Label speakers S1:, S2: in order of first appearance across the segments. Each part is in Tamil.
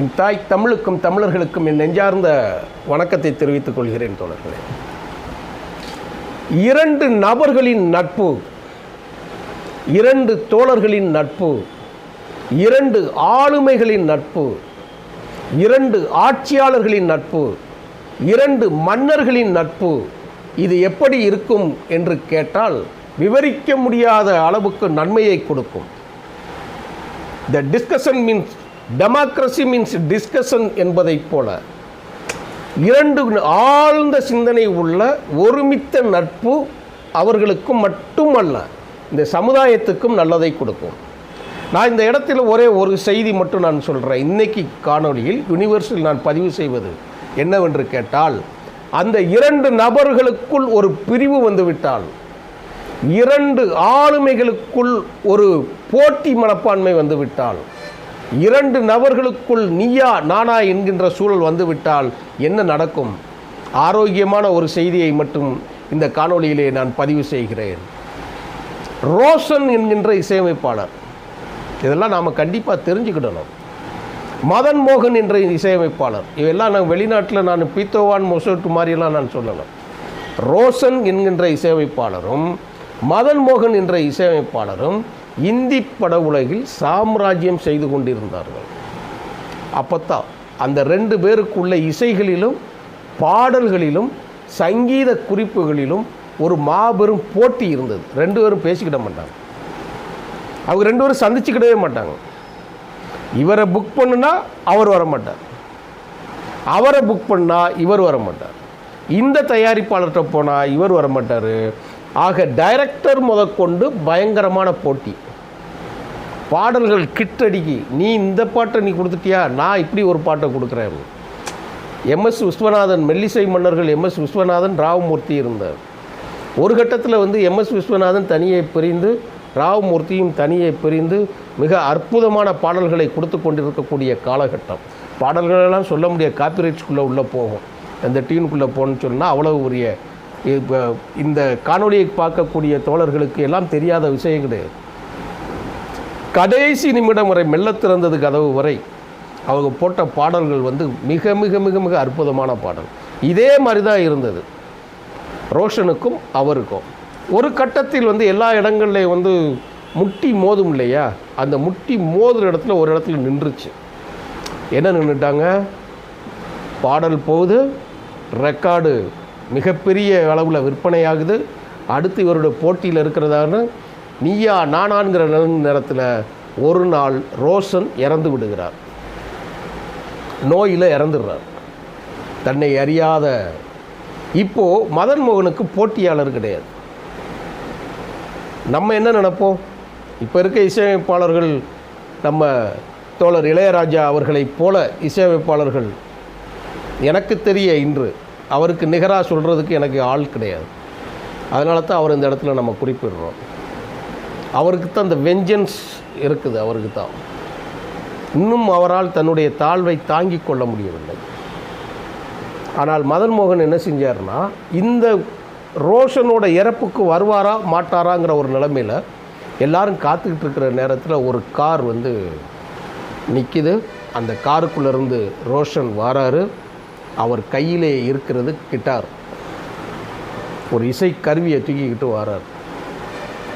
S1: என் தாய் தமிழுக்கும் தமிழர்களுக்கும் என் நெஞ்சார்ந்த வணக்கத்தை தெரிவித்துக் கொள்கிறேன் தோழர்களே. இரண்டு நபர்களின் நட்பு இரண்டு தோழர்களின் நட்பு இரண்டு ஆளுமைகளின் நட்பு இரண்டு ஆட்சியாளர்களின் நட்பு இரண்டு மன்னர்களின் நட்பு இது எப்படி இருக்கும் என்று கேட்டால் விவரிக்க முடியாத அளவுக்கு நன்மையை கொடுக்கும். The discussion means democracy means discussion என்பதைப் போல இரண்டு ஆழ்ந்த சிந்தனை உள்ள ஒருமித்த நட்பு அவர்களுக்கும் மட்டுமல்ல இந்த சமுதாயத்துக்கும் நல்லதை கொடுக்கும். நான் இந்த இடத்துல ஒரே ஒரு செய்தி மட்டும் நான் சொல்கிறேன் இன்னைக்கு காணொளியில் யூனிவர்ஸில் நான் பதிவு செய்வது என்னவென்று கேட்டால் அந்த இரண்டு நபர்களுக்குள் ஒரு பிரிவு வந்துவிட்டால் இரண்டு ஆளுமைகளுக்குள் ஒரு போட்டி மனப்பான்மை வந்துவிட்டால் இரண்டு நபர்களுக்குள் நீயா நானா என்கின்ற சூழல் வந்துவிட்டால் என்ன நடக்கும்? ஆரோக்கியமான ஒரு செய்தியை மட்டும் இந்த காணொளியிலே நான் பதிவு செய்கிறேன். ரோஷன் என்கின்ற இசையமைப்பாளர். இதெல்லாம் நாம் கண்டிப்பாக தெரிஞ்சுக்கிடணும். மதன் மோகன் என்ற இசையமைப்பாளர். இவெல்லாம் நான் வெளிநாட்டில் நான் பீத்தோவான் மொசோட்டு மாதிரியெல்லாம் நான் சொல்லலாம் ரோஷன் என்கின்ற இசையமைப்பாளரும் மதன் மோகன் என்ற இசையமைப்பாளரும் இந்தி பட உலகில் சாம்ராஜ்யம் செய்து கொண்டிருந்தார்கள். அப்போத்தான் அந்த ரெண்டு பேருக்குள்ள இசைகளிலும் பாடல்களிலும் சங்கீத குறிப்புகளிலும் ஒரு மாபெரும் போட்டி இருந்தது. ரெண்டு பேரும் பேசிக்கிட மாட்டாங்க. அவங்க ரெண்டு பேரும் சந்திச்சுக்கிடவே மாட்டாங்க. இவரை புக் பண்ணுனா அவர் வர மாட்டார். அவரை புக் பண்ணால் இவர் வர மாட்டார். இந்த தயாரிப்பாளர்கிட்ட போனால் இவர் வர மாட்டார். ஆக டைரக்டர் முதற்கொண்டு பயங்கரமான போட்டி. பாடல்கள் கிட்டடிக்கு நீ இந்த பாட்டை நீ கொடுத்துட்டியா? நான் இப்படி ஒரு பாட்டை கொடுக்குறேன். எம்எஸ் விஸ்வநாதன் மெல்லிசை மன்னர்கள் எம்எஸ் விஸ்வநாதன் ராவமூர்த்தி இருந்தார். ஒரு கட்டத்தில் வந்து எம்எஸ் விஸ்வநாதன் தனியை பிரிந்து ராவமூர்த்தியும் தனியை பிரிந்து மிக அற்புதமான பாடல்களை கொடுத்து கொண்டிருக்கக்கூடிய காலகட்டம். பாடல்களெல்லாம் சொல்ல முடியாது காப்பிரைட்ஸ்குள்ளே உள்ளே போகும். அந்த டீனுக்குள்ளே போகணுன்னு சொன்னால் அவ்வளோ உரிய இப்போ இந்த காணொளியை பார்க்கக்கூடிய தோழர்களுக்கு எல்லாம் தெரியாத விஷயம் கிடையாது கடைசி நிமிடம் வரை மெல்ல திறந்தது கதவு வரை அவங்க போட்ட பாடல்கள் வந்து மிக மிக மிக மிக அற்புதமான பாடல். இதே மாதிரி தான் இருந்தது. ரோஷனுக்கும் அவருக்கும். ஒரு கட்டத்தில் வந்து எல்லா இடங்கள்லையும் வந்து முட்டி மோதும் இல்லையா? அந்த முட்டி மோதுற இடத்துல ஒரு இடத்துல நின்றுச்சு. என்ன நின்றுட்டாங்க பாடல் போகுது ரெக்கார்டு மிகப்பெரிய அளவில் விற்பனையாகுது. அடுத்து இவருடைய போட்டியில் இருக்கிறதான நீயா நானான்கிற நேரத்தில் ஒரு நாள் ரோஷன் இறந்து விடுகிறார். நோயில் இறந்துடுறார். தன்னை அறியாத இப்போது மதன் மோகனுக்கு போட்டியாளர் கிடையாது. நம்ம என்ன நினப்போம்? இப்போ இருக்க இசையமைப்பாளர்கள் நம்ம தோழர் இளையராஜா அவர்களைப் போல இசையமைப்பாளர்கள் எனக்கு தெரிய இன்று அவருக்கு நிகராக சொல்கிறதுக்கு எனக்கு ஆள் கிடையாது. அதனால தான் அவர் இந்த இடத்துல நம்ம குறிப்பிடுறோம். அவருக்கு தான் அந்த வெஞ்சன்ஸ் இருக்குது அவருக்கு தான் இன்னும் அவரால் தன்னுடைய தாழ்வை தாங்கி கொள்ள முடியவில்லை. ஆனால் மதன் மோகன் என்ன செஞ்சார்னா இந்த ரோஷனோட இறப்புக்கு வருவாரா மாட்டாராங்கிற ஒரு நிலைமையில் எல்லாரும் காத்துக்கிட்டு இருக்கிற நேரத்தில் ஒரு கார் வந்து நிற்கிது அந்த காருக்குள்ளேருந்து ரோஷன் வாராரு. அவர் கையிலே இருக்கிறது கிட்டார். ஒரு இசை கருவியை தூக்கிக்கிட்டு வரார்.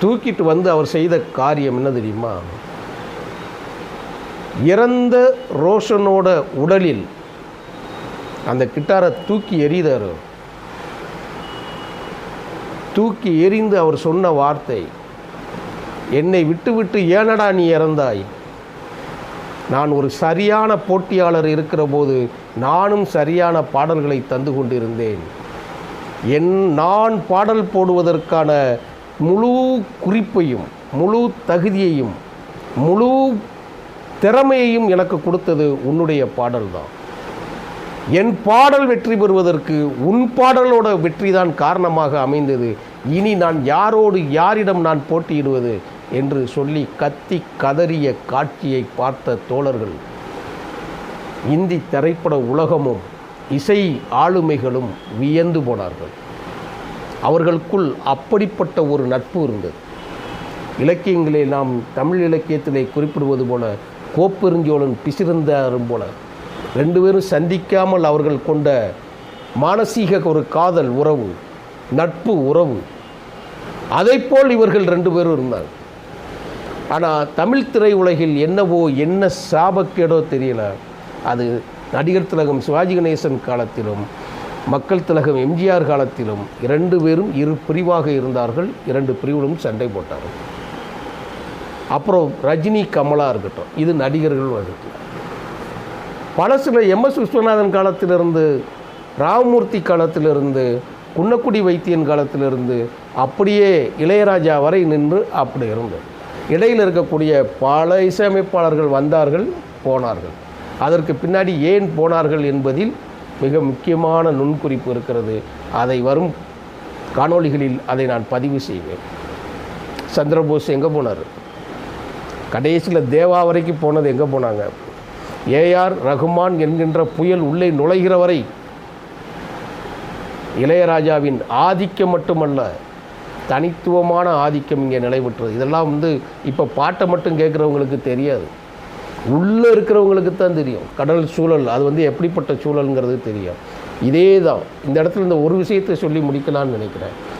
S1: தூக்கிட்டு வந்து அவர் செய்த காரியம் என்ன தெரியுமா? இறந்த ரோஷனோட உடலில் அந்த கிட்டாரை தூக்கி எறிதார். தூக்கி எறிந்து அவர் சொன்ன வார்த்தை என்னை விட்டுவிட்டு ஏனடா நீ இறந்தாய்? நான் ஒரு சரியான போட்டியாளர் இருக்கிற போது நானும் சரியான பாடல்களை தந்து கொண்டிருந்தேன். என் நான் பாடல் போடுவதற்கான முழு குறிப்பையும் முழு தகுதியையும் முழு திறமையையும் எனக்கு கொடுத்தது உன்னுடைய பாடல்தான். என் பாடல் வெற்றி பெறுவதற்கு உன் பாடலோட வெற்றி தான் காரணமாக அமைந்தது. இனி நான் யாரோடு யாரிடம் நான் போட்டியிடுவது என்று சொல்லி கத்தி கதறிய காட்சியை பார்த்த தோழர்கள் இந்தி திரைப்பட உலகமும் இசை ஆளுமைகளும் வியந்து போனார்கள். அவர்களுக்குள் அப்படிப்பட்ட ஒரு நட்பு இருந்தது. இலக்கியங்களே நாம் தமிழ் இலக்கியத்திலே குறிப்பிடுவது போல கோப்பெருஞ்சோழன் பிசிறந்தாரும் போல. ரெண்டு பேரும் சந்திக்காமல் அவர்கள் கொண்ட மானசீக ஒரு காதல் உறவு நட்பு உறவு அதைப்போல் இவர்கள் ரெண்டு பேரும் இருந்தாங்க. ஆனால் தமிழ் திரையுலகில் என்னவோ என்ன சாபக்கேடோ தெரியல. அது நடிகர் திலகம் சிவாஜி கணேசன் காலத்திலும் மக்கள் திலகம் எம்ஜிஆர் காலத்திலும் இரண்டு பேரும் இரு பிரிவாக இருந்தார்கள் இரண்டு பிரிவிலும் சண்டை போட்டார்கள். அப்புறம் ரஜினி கமலா இருக்கட்டும் இது நடிகர்கள் இருக்கட்டும் பல சில எம்எஸ் விஸ்வநாதன் காலத்திலிருந்து ராமமூர்த்தி காலத்திலிருந்து குன்னக்குடி வைத்தியன் காலத்திலிருந்து அப்படியே இளையராஜா வரை நின்று அப்படி இருந்தது. இடையில் இருக்கக்கூடிய பல இசையமைப்பாளர்கள் வந்தார்கள் போனார்கள். அதற்கு பின்னாடி ஏன் போனார்கள் என்பதில் மிக முக்கியமான நுண்குறிப்பு இருக்கிறது. அதை வரும் காணொளிகளில் அதை நான் பதிவு செய்வேன். சந்திரபோஸ் எங்கே போனார்? கடைசியில் தேவா வரைக்கும் போனது எங்கே போனாங்க? ஏஆர் ரகுமான் என்கின்ற புயல் உள்ளே நுழைகிற வரை இளையராஜாவின் ஆதிக்கம் மட்டுமல்ல தனித்துவமான ஆதிக்கம் இங்கே நிலைபெற்றது. இதெல்லாம் வந்து இப்போ பாட்டை மட்டும் கேட்குறவங்களுக்கு தெரியாது. உள்ளே இருக்கிறவங்களுக்கு தான் தெரியும். கடல் சூழல் அது வந்து எப்படிப்பட்ட சூழலுங்கிறது தெரியும். இதே தான். இந்த இடத்துல இந்த ஒரு விஷயத்தை சொல்லி முடிக்கலாம்னு நினைக்கிறேன்.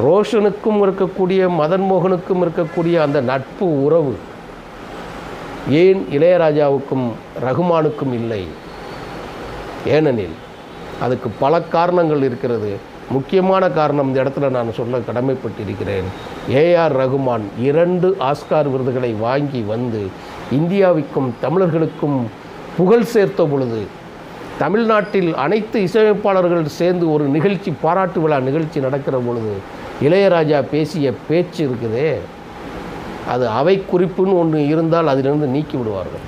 S1: ரோஷனுக்கும் இருக்கக்கூடிய மதன் மோகனுக்கும் இருக்கக்கூடிய அந்த நட்பு உறவு ஏன் இளையராஜாவுக்கும் ரகுமானுக்கும் இல்லை? ஏனெனில் அதுக்கு பல காரணங்கள் இருக்கிறது. முக்கியமான காரணம் இந்த இடத்துல நான் சொல்ல கடமைப்பட்டிருக்கிறேன். ஏஆர் ரகுமான் இரண்டு ஆஸ்கார் விருதுகளை வாங்கி வந்து இந்தியாவுக்கும் தமிழர்களுக்கும் புகழ் சேர்த்த பொழுது தமிழ்நாட்டில் அனைத்து இசையமைப்பாளர்கள் சேர்ந்து ஒரு நிகழ்ச்சி பாராட்டு விழா நிகழ்ச்சி நடக்கிற பொழுது இளையராஜா பேசிய பேச்சு இருக்குதே. அது அவை குறிப்புன்னு ஒன்று இருந்தால் அதிலிருந்து நீக்கி விடுவார்கள்.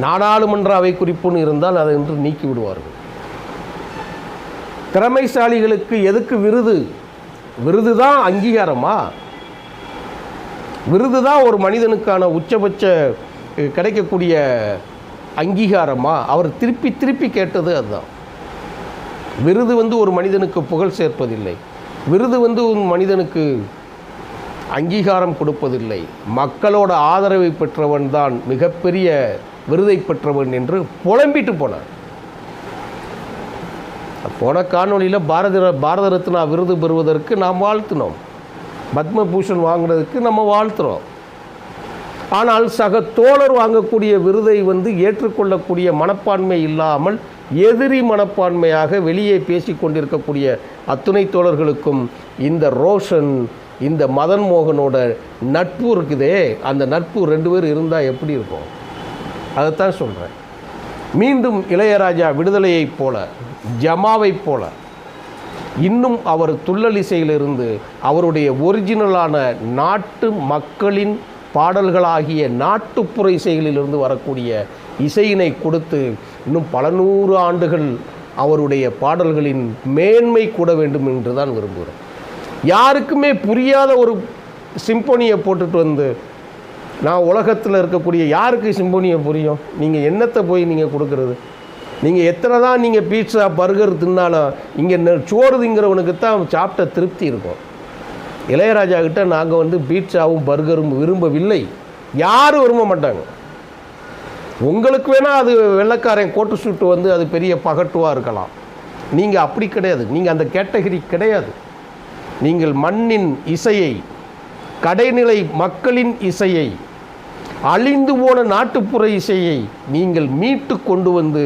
S1: நாடாளுமன்ற அவை குறிப்புன்னு இருந்தால் அதை என்று நீக்கி விடுவார்கள். திறமைசாலிகளுக்கு எதுக்கு விருது? விருது தான் அங்கீகாரமா? விருது தான் ஒரு மனிதனுக்கான உச்சபட்ச கிடைக்கக்கூடிய அங்கீகாரமாக அவர் திருப்பி திருப்பி கேட்டது அதுதான். விருது வந்து ஒரு மனிதனுக்கு புகழ் சேர்ப்பதில்லை. விருது வந்து ஒரு மனிதனுக்கு அங்கீகாரம் கொடுப்பதில்லை. மக்களோட ஆதரவை பெற்றவன் தான் மிகப்பெரிய விருதை பெற்றவன் என்று புலம்பிட்டு போனார். போன காணொளியில் பாரத பாரத ரத்னா விருது பெறுவதற்கு நாம் வாழ்த்தினோம். பத்மபூஷன் வாங்குறதுக்கு நம்ம வாழ்த்துறோம். ஆனால் சக தோழர் வாங்கக்கூடிய விருதை வந்து ஏற்றுக்கொள்ளக்கூடிய மனப்பான்மை இல்லாமல் எதிரி மனப்பான்மையாக வெளியே பேசி கொண்டிருக்கக்கூடிய அத்துணை தோழர்களுக்கும் இந்த ரோஷன் இந்த மதன் மோகனோட நட்பு இருக்குதே. அந்த நட்பு ரெண்டு பேர் இருந்தால் எப்படி இருக்கும்? அதைத்தான் சொல்கிறேன் மீண்டும் இளையராஜா விடுதலையைப் போல ஜமாவைப் போல இன்னும் அவர் துள்ளல் இசையிலிருந்து அவருடைய ஒரிஜினலான நாட்டு மக்களின் பாடல்களாகிய நாட்டுப்புற இசைகளிலிருந்து வரக்கூடிய இசையினை கொடுத்து இன்னும் பல நூறு ஆண்டுகள் அவருடைய பாடல்களின் மேன்மை கூட வேண்டும் என்று தான் விரும்புகிறேன் யாருக்குமே புரியாத ஒரு சிம்பொனியை போட்டுட்டு வந்து நான் உலகத்தில் இருக்கக்கூடிய யாருக்கு சிம்பொனியை புரியும்? நீங்கள் என்னத்தை போய் நீங்கள் கொடுக்கறது? நீங்கள் எத்தனை தான் நீங்கள் பீட்சா பர்கர் தின்னாலும் இங்கே சோறு திங்கிறவனுக்கு தான் சாப்பிட்ட திருப்தி இருக்கும். இளையராஜா கிட்ட நாங்கள் வந்து பீட்சாவும் பர்கரும் விரும்பவில்லை. யாரும் விரும்ப மாட்டாங்க. உங்களுக்கு வேணால் அது வெள்ளைக்காரன் கோட்டு சூட்டு வந்து அது பெரிய பகட்டுவாக இருக்கலாம். நீங்கள் அப்படி கிடையாது. நீங்கள் அந்த கேட்டகரி கிடையாது. நீங்கள் மண்ணின் இசையை கடைநிலை மக்களின் இசையை அழிந்து போன நாட்டுப்புற இசையை நீங்கள் மீட்டு கொண்டு வந்து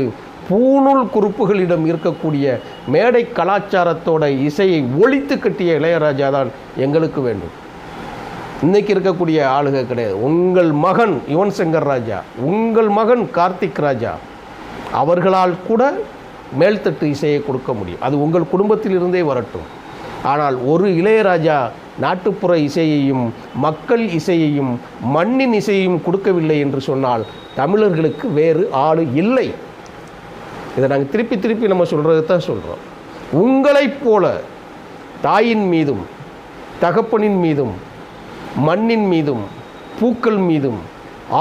S1: பூநூல் குறுப்புகளிடம் இருக்கக்கூடிய மேடை கலாச்சாரத்தோட இசையை ஒழித்து கட்டிய இளையராஜா தான் எங்களுக்கு வேண்டும். இன்னைக்கு இருக்கக்கூடிய ஆளுக கிடையாது. உங்கள் மகன் யுவன் சங்கர் ராஜா உங்கள் மகன் கார்த்திக் ராஜா அவர்களால் கூட மேல்தட்டு இசையை கொடுக்க முடியும். அது உங்கள் குடும்பத்திலிருந்தே வரட்டும். ஆனால் ஒரு இளையராஜா நாட்டுப்புற இசையையும் மக்கள் இசையையும் மண்ணின் இசையையும் கொடுக்கவில்லை என்று சொன்னால் தமிழர்களுக்கு வேறு ஆளு இல்லை. இதை நாங்கள் திருப்பி திருப்பி நம்ம சொல்கிறது தான் சொல்கிறோம் உங்களைப் போல தாயின் மீதும் தகப்பனின் மீதும் மண்ணின் மீதும் பூக்கள் மீதும்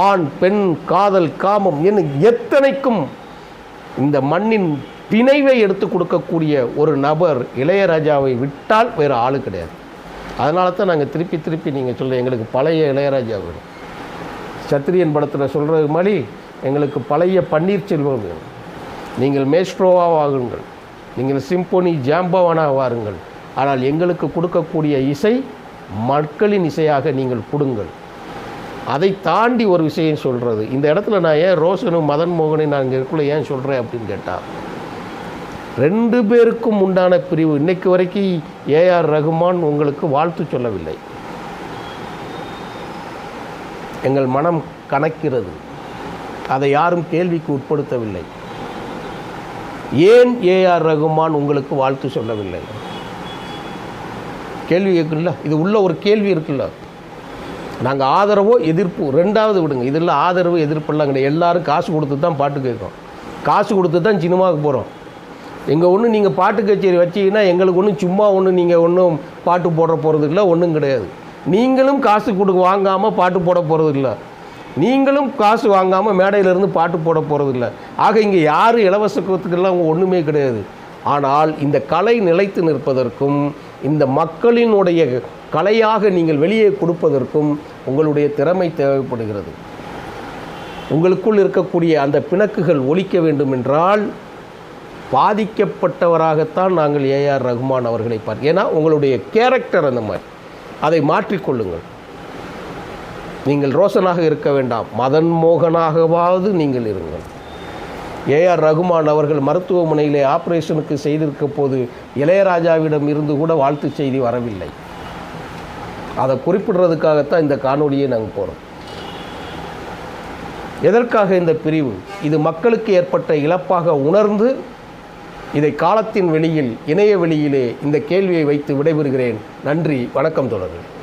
S1: ஆண் பெண் காதல் காமம் என எத்தனைக்கும் இந்த மண்ணின் பிணைவை எடுத்து கொடுக்கக்கூடிய ஒரு நபர் இளையராஜாவை விட்டால் வேறு ஆள் கிடையாது. அதனால தான் நாங்கள் திருப்பி திருப்பி நீங்கள் சொல்ல எங்களுக்கு பழைய இளையராஜா வேணும். சத்திரியன் படத்தில் சொல்கிறது மாதிரி எங்களுக்கு பழைய பன்னீர்செல்வம் வேணும். நீங்கள் மேஸ்ட்ரோவாக ஆகுங்கள் நீங்கள் சிம்போனி ஜாம்பவனாக வாருங்கள். ஆனால் எங்களுக்கு கொடுக்கக்கூடிய இசை மக்களின் இசையாக நீங்கள் கொடுங்கள் அதை தாண்டி ஒரு விஷயம் சொல்கிறது இந்த இடத்துல நான் ஏன் ரோஷனும் மதன் மோகனையும் நான் இங்கே இருக்குள்ள ஏன் சொல்கிறேன் அப்படின்னு கேட்டால் ரெண்டு பேருக்கும் உண்டான பிரிவு இன்னைக்கு வரைக்கும் ஏஆர் ரகுமான் உங்களுக்கு வாழ்த்து சொல்லவில்லை. எங்கள் மனம் கணக்கிறது அதை யாரும் கேள்விக்கு உட்படுத்தவில்லை. ஏன் ஏஆர் ரகுமான் உங்களுக்கு வாழ்த்து சொல்லவில்லை? கேள்வி கேட்குல்ல இது உள்ள ஒரு கேள்வி இருக்குல்ல. நாங்கள் ஆதரவோ எதிர்ப்பு ரெண்டாவது விடுங்க. இதில் ஆதரவு எதிர்ப்பெல்லாம் கிடையாது. எல்லோரும் காசு கொடுத்து தான் பாட்டு கேட்கும் காசு கொடுத்து தான் சினிமாவுக்கு போகிறோம் எங்கள் ஒன்று நீங்கள் பாட்டு கச்சேரி வச்சிங்கன்னா எங்களுக்கு ஒன்றும் சும்மா ஒன்றும் நீங்கள் ஒன்றும் பாட்டு போட போகிறது இல்லை ஒன்றும் கிடையாது. நீங்களும் காசு கொடுக்க வாங்காமல் பாட்டு போட போகிறது இல்லை நீங்களும் காசு வாங்காமல் மேடையிலிருந்து பாட்டு போட போகிறதில்ல ஆக இங்கே யாரும் இலவசத்துக்கெல்லாம் ஒன்றுமே கிடையாது. ஆனால் இந்த கலை நிலைத்து நிற்பதற்கும் இந்த மக்களினுடைய கலையாக நீங்கள் வெளியே கொடுப்பதற்கும் உங்களுடைய திறமை தேவைப்படுகிறது. உங்களுக்குள் இருக்கக்கூடிய அந்த பிணக்குகள் ஒழிக்க வேண்டும் என்றால் பாதிக்கப்பட்டவராகத்தான் நாங்கள் ஏஆர் ரகுமான் அவர்களை பார்க்க ஏன்னா உங்களுடைய கேரக்டர் அந்த மாதிரி. அதை மாற்றிக்கொள்ளுங்கள். நீங்கள் ரோஷனாக இருக்க வேண்டாம். மதன் மோகனாகவாவது நீங்கள் இருங்கள். ஏஆர் ரகுமான் அவர்கள் மருத்துவமனையிலே ஆப்ரேஷனுக்கு செய்திருக்க போது இளையராஜாவிடம் இருந்து கூட வாழ்த்து செய்தி வரவில்லை. அதை குறிப்பிடுறதுக்காகத்தான் இந்த காணொலியை நாங்கள் போகிறோம் எதற்காக இந்த பிரிவு? இது மக்களுக்கு ஏற்பட்ட இழப்பாக உணர்ந்து இதை காலத்தின் வெளியில் இணைய வெளியிலே இந்த கேள்வியை வைத்து விடைபெறுகிறேன். நன்றி வணக்கம் தொடர்கள்